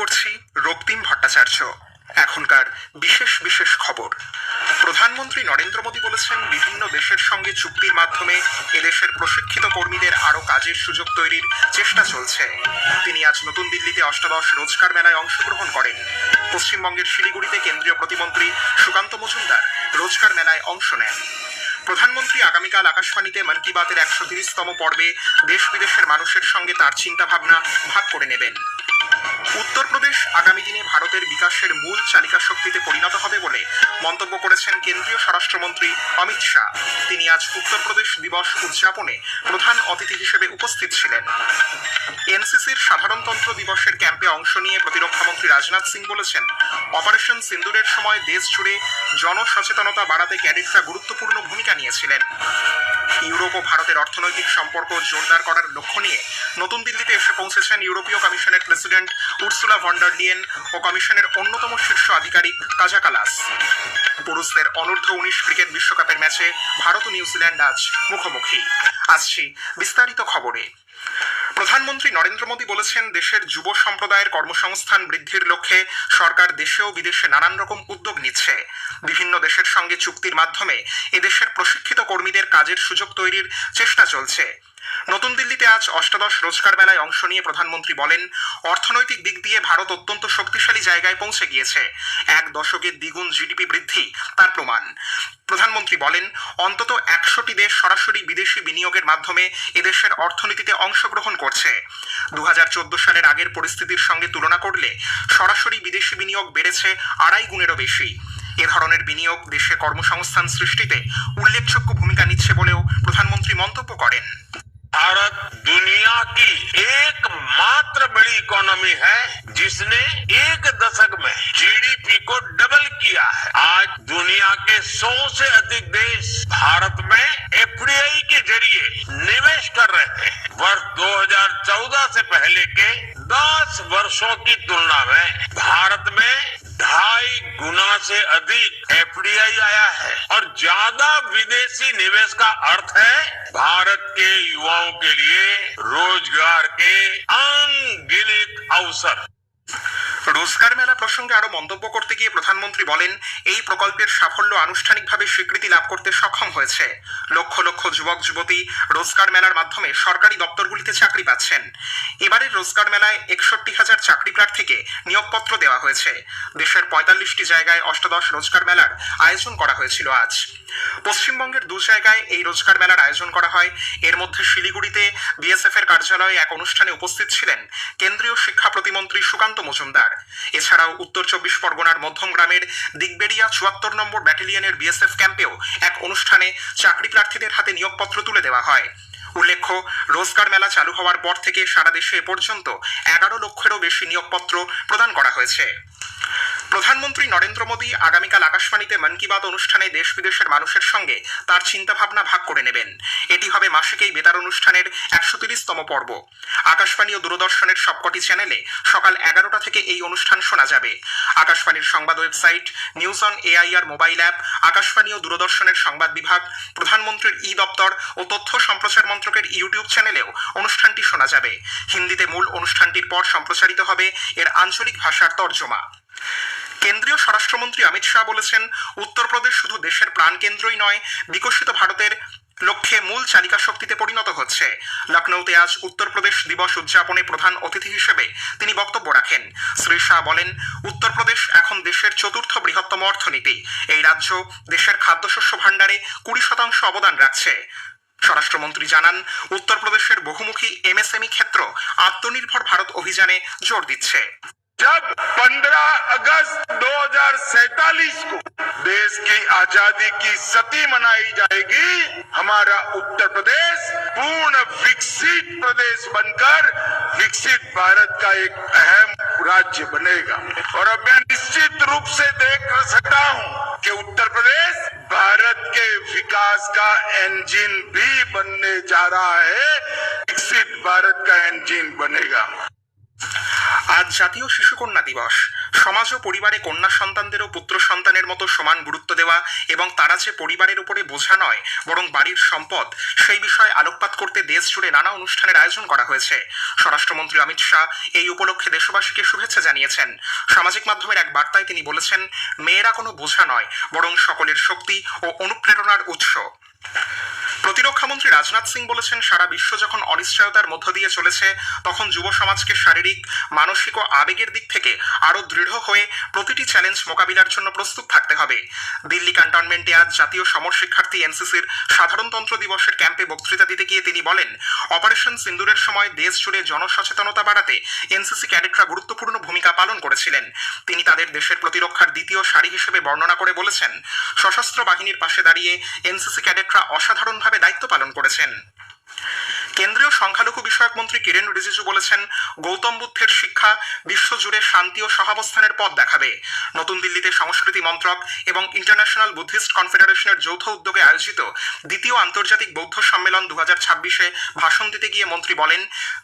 পড়ছি রক্তিম ভট্টাচার্য। এখনকার বিশেষ বিশেষ খবর। প্রধানমন্ত্রী নরেন্দ্র মোদী বলেছেন, বিভিন্ন দেশের সঙ্গে চুক্তির মাধ্যমে এদেশের প্রশিক্ষিত কর্মীদের আরও কাজের সুযোগ তৈরির চেষ্টা চলছে। তিনি আজ নতুন দিল্লিতে অষ্টাদশ রোজগার মেলায় অংশগ্রহণ করেন। পশ্চিমবঙ্গের শিলিগুড়িতে কেন্দ্রীয় প্রতিমন্ত্রী সুকান্ত মজুমদার রোজগার মেলায় অংশ নেন। প্রধানমন্ত্রী আগামীকাল আকাশবাণীতে মন কি বাতের একশো তিরিশতম পর্বে দেশ বিদেশের মানুষের সঙ্গে তার চিন্তাভাবনা ভাগ করে নেবেন। উত্তরপ্রদেশ আগামী দিনে ভারতের বিকাশের মূল চালিকা শক্তিতে পরিণত হবে বলে মন্তব্য করেছেন কেন্দ্রীয় স্বরাষ্ট্রমন্ত্রী অমিত শাহ। তিনি আজ উত্তরপ্রদেশ দিবস উদযাপনে প্রধান অতিথি হিসেবে উপস্থিত ছিলেন। এনসিসির সাধারণতন্ত্র দিবসের ক্যাম্পে অংশ নিয়ে প্রতিরক্ষামন্ত্রী রাজনাথ সিং বলেছেন, অপারেশন সিন্দুরের সময় দেশ জুড়ে জনসচেতনতা বাড়াতে ক্যাডেটরা গুরুত্বপূর্ণ ভূমিকা নিয়েছিলেন। ইউরোপ ও ভারতের অর্থনৈতিক সম্পর্ক জোরদার করার লক্ষ্য নিয়ে নতুন দিল্লিতে এসে পৌঁছেছেন ইউরোপীয় কমিশনের president Ursula von der Leyen ও কমিশনের অন্যতম শীর্ষ আধিকারিক কাজা কালাস। পুরুষদের অনূর্ধ্ব উনিশ ক্রিকেট বিশ্বকাপের ম্যাচে ভারত ও নিউজিল্যান্ড আজ মুখোমুখি। আসছি বিস্তারিত খবরে। প্রধানমন্ত্রী নরেন্দ্র মোদী বলেছেন, দেশের যুব সম্প্রদায়ের কর্মসংস্থান বৃদ্ধির লক্ষ্যে সরকার দেশে ও বিদেশে নানান রকম উদ্যোগ নিচ্ছে। বিভিন্ন দেশের সঙ্গে চুক্তির মাধ্যমে এদেশের প্রশিক্ষিত কর্মীদের কাজের সুযোগ তৈরির চেষ্টা চলছে। নতুন দিল্লিতে আজ অষ্টাদশ রোজগার মেলায় অংশ নিয়ে প্রধানমন্ত্রী বলেন, অর্থনৈতিক দিক দিয়ে ভারত অত্যন্ত শক্তিশালী জায়গায় পৌঁছে গিয়েছে। এক দশকের দ্বিগুণ জিডিপি বৃদ্ধি তার প্রমাণ। প্রধানমন্ত্রী বলেন, অন্তত একশোটি দেশ সরাসরি বিদেশি বিনিয়োগের মাধ্যমে এদেশের অর্থনীতিতে অংশগ্রহণ করছে। দু হাজার চোদ্দ সালের আগের পরিস্থিতির সঙ্গে তুলনা করলে সরাসরি বিদেশি বিনিয়োগ বেড়েছে আড়াই গুণেরও বেশি। এ ধরনের বিনিয়োগ দেশে কর্মসংস্থান সৃষ্টিতে উল্লেখযোগ্য ভূমিকা নিচ্ছে বলেও প্রধানমন্ত্রী মন্তব্য করেন। भारत दुनिया की एकमात्र बड़ी इकोनॉमी है, जिसने एक दशक में जीडीपी को डबल किया है। आज दुनिया के 100 से अधिक देश भारत में एफडीआई के ज़रिए निवेश कर रहे हैं। वर्ष 2014 से पहले के 10 वर्षों की तुलना में भारत में ढाई गुना से अधिक एफडीआई आया है। और ज़्यादा विदेशी निवेश का अर्थ है भारत के युवाओं के लिए रोजगार के अनगिनत अवसर রোজগার মেলা প্রসঙ্গে আরো মন্তব্য করতে গিয়ে প্রধানমন্ত্রী বলেন এই প্রকল্পের সাফল্য আনুষ্ঠানিকভাবে স্বীকৃতি লাভ করতে সক্ষম হয়েছে লক্ষ লক্ষ যুবক যুবতী রোজগার মেলার মাধ্যমে সরকারি দপ্তরগুলিতে চাকরি পাচ্ছেন এবারের রোজগার মেলায় একষট্টি হাজার চাকরি প্রার্থীকে নিয়োগপত্র দেওয়া হয়েছে দেশের পঁয়তাল্লিশটি জায়গায় অষ্টাদশ রোজগার মেলার আয়োজন করা হয়েছিল আজ পশ্চিমবঙ্গের দু জায়গায় এই রোজগার মেলার আয়োজন করা হয়। এর মধ্যে শিলিগুড়িতে বিএসএফ এর কার্যালয়ে এক অনুষ্ঠানে উপস্থিত ছিলেন কেন্দ্রীয় শিক্ষা প্রতিমন্ত্রী সুকান্ত মজুমদার। এছাড়াও উত্তর চব্বিশ পরগনার মধ্যম গ্রামের দিগবেড়িয়া চুয়াত্তর নম্বর ব্যাটালিয়নের বিএসএফ ক্যাম্পেও এক অনুষ্ঠানে চাকরি প্রার্থীদের হাতে নিয়োগপত্র তুলে দেওয়া হয়। উল্লেখ্য, রোজগার মেলা চালু হওয়ার পর থেকে সারা দেশে এ পর্যন্ত এগারো লক্ষেরও বেশি নিয়োগপত্র প্রদান করা হয়েছে। প্রধানমন্ত্রী নরেন্দ্র মোদী আগামীকাল আকাশবাণীতে মন কি বাত অনুষ্ঠানে দেশ বিদেশের মানুষের সঙ্গে তার চিন্তাভাবনা ভাগ করে নেবেন। এটি হবে মাসিক এই বেতার অনুষ্ঠানের একশো তিরিশতম পর্ব। আকাশবাণী ও দূরদর্শনের সবকটি চ্যানেলে সকাল এগারোটা থেকে এই অনুষ্ঠান শোনা যাবে। আকাশবাণীর সংবাদ website, news on AIR mobile app, Akashvani ও দূরদর্শনের সংবাদ বিভাগ, প্রধানমন্ত্রীর ই দপ্তর ও তথ্য সম্প্রচার মন্ত্রকের ইউটিউব চ্যানেলেও অনুষ্ঠানটি শোনা যাবে। হিন্দিতে মূল অনুষ্ঠানটির পর সম্প্রচারিত হবে এর আঞ্চলিক ভাষার তর্জমা। কেন্দ্রীয় স্বরাষ্ট্রমন্ত্রী অমিত শাহ বলেছেন, উত্তরপ্রদেশ শুধু দেশের প্রাণকেন্দ্রই নয়, বিকশিত ভারতের লক্ষ্যে মূল চালিকা শক্তিতে পরিণত হচ্ছে। লখনৌতে আজ উত্তরপ্রদেশ দিবস উদযাপনে প্রধান অতিথি হিসেবে তিনি বক্তব্য রাখেন। শ্রী শাহ বলেন, উত্তরপ্রদেশ এখন দেশের চতুর্থ বৃহত্তম অর্থনীতি। এই রাজ্য দেশের খাদ্যশস্য ভাণ্ডারে কুড়ি শতাংশ অবদান রাখছে। স্বরাষ্ট্রমন্ত্রী জানান, উত্তরপ্রদেশের বহুমুখী এমএসএমই ক্ষেত্র আত্মনির্ভর ভারত অভিযানে জোর দিচ্ছে। जब 15 अगस्त 2047 को देश की आज़ादी की सती मनाई जाएगी, हमारा उत्तर प्रदेश पूर्ण विकसित प्रदेश बनकर विकसित भारत का एक अहम राज्य बनेगा। और अब मैं निश्चित रूप से देख सकता हूँ कि उत्तर प्रदेश भारत के विकास का इंजन भी बनने जा रहा है, विकसित भारत का इंजन बनेगा। আজ জাতীয় শিশুকন্যা দিবস। সমাজ ও পরিবারে কন্যা সন্তানদেরও পুত্র সন্তানের মতো সমান গুরুত্ব দেওয়া এবং তারা যে পরিবারের উপরে বোঝা নয়, বরং বাড়ির সম্পদ, সেই বিষয়ে আলোকপাত করতে দেশ জুড়ে নানা অনুষ্ঠানের আয়োজন করা হয়েছে। স্বরাষ্ট্রমন্ত্রী অমিত শাহ এই উপলক্ষে দেশবাসীকে শুভেচ্ছা জানিয়েছেন। সামাজিক মাধ্যমের এক বার্তায় তিনি বলেছেন, মেয়েরা কোনো বোঝা নয়, বরং সকলের শক্তি ও অনুপ্রেরণার উৎস। প্রতিরক্ষামন্ত্রী রাজনাথ সিং বলেছেন, সারা বিশ্ব যখন অনিশ্চয়তার মধ্য দিয়ে চলেছে, তখন যুব সমাজকে শারীরিক, মানসিক ও আবেগের দিক থেকে আরও দৃঢ় হয়ে প্রতিটি চ্যালেঞ্জ মোকাবিলার জন্য প্রস্তুত থাকতে হবে। দিল্লি ক্যান্টনমেন্টে আজ জাতীয় সমর শিক্ষার্থী এনসিসির সাধারণতন্ত্র দিবসের ক্যাম্পে বক্তৃতা দিতে গিয়ে তিনি বলেন, অপারেশন সিন্দুরের সময় দেশ জুড়ে জনসচেতনতা বাড়াতে এনসিসি ক্যাডেটরা গুরুত্বপূর্ণ ভূমিকা পালন করেছিলেন। তিনি তাদের দেশের প্রতিরক্ষার দ্বিতীয় সারি হিসেবে বর্ণনা করে বলেছেন, সশস্ত্র বাহিনীর পাশে দাঁড়িয়ে এনসিসি ক্যাডেটরা অসাধারণভাবে দায়িত্ব পালন করেছেন। কেন্দ্রীয় সংখ্যালঘু বিষয়ক মন্ত্রী কিরেন রিজিজু বলেছেন, গৌতম বুদ্ধের শিক্ষা বিশ্বজুড়ে শান্তি ও সহাবস্থানের পথ দেখাবে। নতুন দিল্লিতে সংস্কৃতি মন্ত্রক এবং ইন্টারন্যাশনাল বুদ্ধিস্ট কনফেডারেশনের যৌথ উদ্যোগে আয়োজিত দ্বিতীয় আন্তর্জাতিক বৌদ্ধ সম্মেলন দু হাজার ছাব্বিশে ভাষণ দিতে গিয়ে মন্ত্রী বলেন,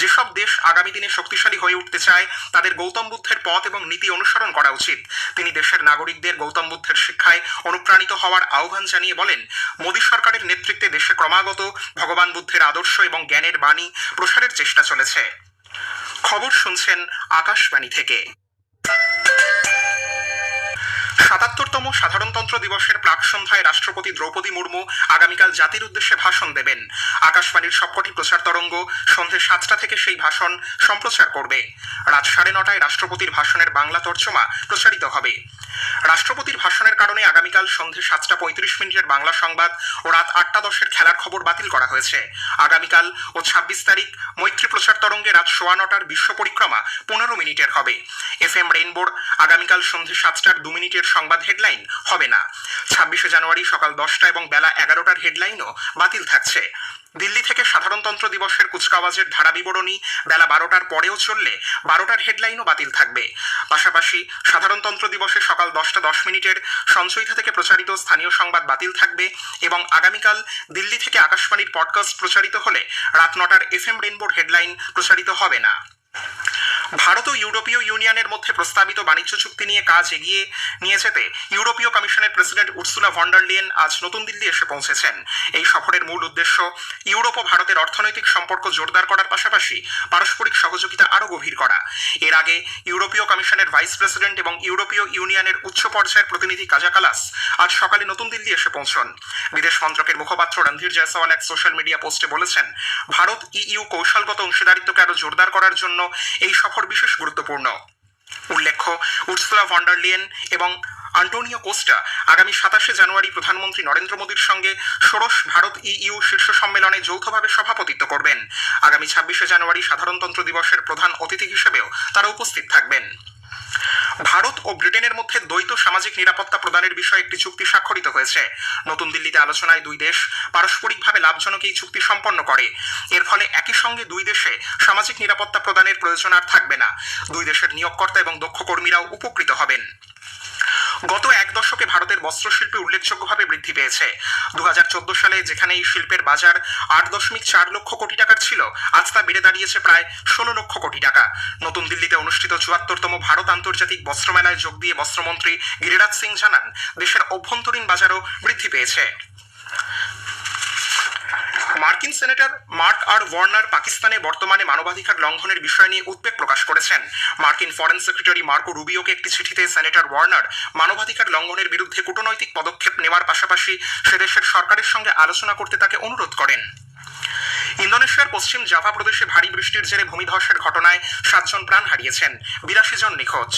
যেসব দেশ আগামী দিনে শক্তিশালী হয়ে উঠতে চায়, তাদের গৌতম বুদ্ধের পথ এবং নীতি অনুসরণ করা উচিত। তিনি দেশের নাগরিকদের গৌতম বুদ্ধের শিক্ষায় অনুপ্রাণিত হওয়ার আহ্বান জানিয়ে বলেন, মোদী সরকারের নেতৃত্বে দেশে ক্রমাগত ভগবান বুদ্ধের আদর্শ এবং জ্ঞানের বাণী প্রসারের চেষ্টা চলেছে। খবর শুনছেন আকাশবাণী থেকে। সাতাত্তরতম সাধারণতন্ত্র দিবসের প্রাক সন্ধ্যায় রাষ্ট্রপতি দ্রৌপদী মুর্মু আগামীকাল জাতির উদ্দেশ্যে ভাষণ দেবেন। আকাশবাণীর সবকটি প্রচার তরঙ্গ সন্ধে সাতটা থেকে সেই ভাষণ সম্প্রচার করবে। রাত সাড়ে নটায় রাষ্ট্রপতির ভাষণের বাংলা তর্জমা প্রচারিত হবে। রাষ্ট্রপতির ভাষণের কারণে আগামীকাল সন্ধে সাতটা পঁয়ত্রিশ মিনিটের বাংলা সংবাদ ও রাত আটটা দশের খেলার খবর বাতিল করা হয়েছে। আগামীকাল ও ছাব্বিশ তারিখ মৈত্রী প্রচার তরঙ্গে রাত সোয়া নটার বিশ্ব পরিক্রমা পনেরো মিনিটের হবে। এফ এম রেইনবোর আগামীকাল সন্ধে সাতটার দু মিনিটের সংবাদ হেডলাইন হবে না। ছাব্বিশে জানুয়ারি সকাল দশটা এবং বেলা এগারোটার হেডলাইনও বাতিল থাকছে। দিল্লি থেকে সাধারণতন্ত্র দিবসের কুচকাওয়াজের ধারা বিবরণী বেলা বারোটার পরেও চললে বারোটার হেডলাইনও বাতিল থাকবে। পাশাপাশি সাধারণতন্ত্র দিবসে সকাল দশটা দশ মিনিটের সঞ্চয়িতা থেকে প্রচারিত স্থানীয় সংবাদ বাতিল থাকবে এবং আগামীকাল দিল্লি থেকে আকাশবাণীর পডকাস্ট প্রচারিত হলে রাত নটার এফ এম রেনবোর হেডলাইন প্রচারিত হবে না। ভারত ও ইউরোপীয় ইউনিয়নের মধ্যে প্রস্তাবিত বাণিজ্য চুক্তি নিয়ে কাজ এগিয়ে নিয়ে যেতে ইউরোপীয় কমিশনের প্রেসিডেন্ট উর্সুলা ভন্ডারলিয়েন আজ নতুন দিল্লি এসে পৌঁছেছেন। এই সফরের মূল উদ্দেশ্য ইউরোপ ও ভারতের অর্থনৈতিক সম্পর্ক জোরদার করার পাশাপাশি পারস্পরিক সহযোগিতা আরও গভীর করা। এর আগে ইউরোপীয় কমিশনের ভাইস প্রেসিডেন্ট এবং ইউরোপীয় ইউনিয়নের উচ্চ পর্যায়ের প্রতিনিধি কাজা কালাস আজ সকালে নতুন দিল্লি এসে পৌঁছন। বিদেশ মন্ত্রকের মুখপাত্র রণধীর জয়সওয়াল এক সোশ্যাল মিডিয়া পোস্টে বলেছেন, ভারত ইইউ কৌশলগত অংশীদারিত্বকে আরও জোরদার করার জন্য এই সফর বিশেষ গুরুত্বপূর্ণ। উল্লেখ্য, উর্সুলা ভন্ডারলিয়েন এবং আন্টোনিও কোস্টা আগামী সাতাশে জানুয়ারি প্রধানমন্ত্রী নরেন্দ্র মোদীর সঙ্গে ষোড়শ ভারত ইইউ শীর্ষ সম্মেলনে যৌথভাবে সভাপতিত্ব করবেন। আগামী ছাব্বিশে জানুয়ারি সাধারণতন্ত্র দিবসের প্রধান অতিথি হিসেবেও তারা উপস্থিত থাকবেন। ভারত ও ব্রিটেনের মধ্যে দ্বৈত সামাজিক নিরাপত্তা প্রদানের বিষয়ে একটি চুক্তি স্বাক্ষরিত হয়েছে। নতুন দিল্লিতে আলোচনায় দুই দেশ পারস্পরিকভাবে লাভজনক এই চুক্তি সম্পন্ন করে। এর ফলে একই সঙ্গে দুই দেশে সামাজিক নিরাপত্তা প্রদানের প্রয়োজন আর থাকবে না। দুই দেশের নিয়োগকর্তা এবং দক্ষ কর্মীরাও উপকৃত হবেন। গত এক দশকে ভারতের বস্ত্রশিল্পে উল্লেখযোগ্যভাবে বৃদ্ধি পেয়েছে। দু হাজার চোদ্দ সালে যেখানে এই শিল্পের বাজার আট দশমিক চার লক্ষ কোটি টাকার ছিল, আজ তা বেড়ে দাঁড়িয়েছে প্রায় ষোলো লক্ষ কোটি টাকা। নতুন দিল্লিতে অনুষ্ঠিত চুয়াত্তরতম ভারত আন্তর্জাতিক বস্ত্রমেলায় যোগ দিয়ে বস্ত্রমন্ত্রী গিরিরাজ সিং জানান, দেশের অভ্যন্তরীণ বাজারও বৃদ্ধি পেয়েছে। মার্কিন সেনেটর মার্ক আর ওয়ার্নার পাকিস্তানে বর্তমানে মানবাধিকার লঙ্ঘনের বিষয় নিয়ে উদ্বেগ প্রকাশ করেছেন। মার্কিন ফরেন সেক্রেটারি মার্কো রুবিওকে একটি চিঠিতে সেনেটর ওয়ার্নার মানবাধিকার লঙ্ঘনের বিরুদ্ধে কূটনৈতিক পদক্ষেপ নেওয়ার পাশাপাশি সেদেশের সরকারের সঙ্গে আলোচনা করতে তাকে অনুরোধ করেন। ইন্দোনেশিয়ার পশ্চিম জাভা প্রদেশে ভারী বৃষ্টির জেরে ভূমিধসের ঘটনায় সাতজন প্রাণ হারিয়েছেন। বিরাশি জন নিখোঁজ।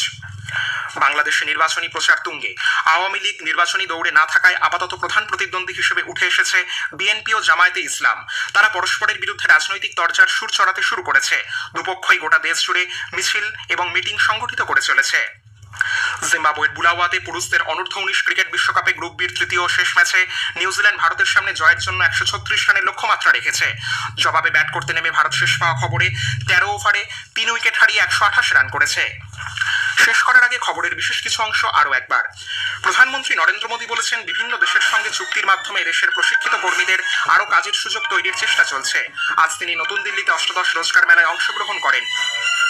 বাংলাদেশে নির্বাচনী প্রচার তুঙ্গে। আওয়ামী লীগ নির্বাচনী দৌড়ে না থাকায় আপাতত প্রধান প্রতিদ্বন্দ্বী হিসেবে উঠে এসেছে বিএনপি ও জামায়াতে ইসলাম। তারা পরস্পরের বিরুদ্ধে রাজনৈতিক তরজার সুর চড়াতে শুরু করেছে। দুপক্ষই গোটা দেশ জুড়ে মিছিল এবং মিটিং সংগঠিত করে চলেছে। জিম্বাবুয়ের বুলাওয়াতে পুরুষদের অনূর্ধ্ব উনিশ ক্রিকেট বিশ্বকাপে গ্রুপ বির তৃতীয় শেষ ম্যাচে নিউজিল্যান্ড ভারতের সামনে জয়ের জন্য একশো ছত্রিশ রানের লক্ষ্যমাত্রা রেখেছে। জবাবে ব্যাট করতে নেমে ভারত শেষ পাওয়া খবরে তেরো ওভারে তিন উইকেট হারিয়ে একশো আঠাশ রান করেছে। শেষ করার আগে খবরের বিশেষ কিছু অংশ আরও একবার। প্রধানমন্ত্রী নরেন্দ্র মোদী বলেছেন, বিভিন্ন দেশের সঙ্গে চুক্তির মাধ্যমে দেশের প্রশিক্ষিত কর্মীদের আরও কাজের সুযোগ তৈরির চেষ্টা চলছে। আজ তিনি নতুন দিল্লিতে অষ্টাদশ রোজগার মেলায় অংশগ্রহণ করেন।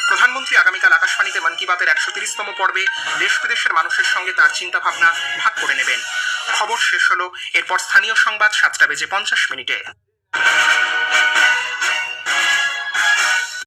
প্রধানমন্ত্রী আগামীকাল আকাশবাণীতে মন কি বাতের একশো তিরিশতম পর্বে দেশ বিদেশের মানুষের সঙ্গে তার চিন্তাভাবনা ভাগ করে নেবেন। খবর শেষ হলো, এরপর স্থানীয় সংবাদ সাতটা বেজে পঞ্চাশ মিনিটে।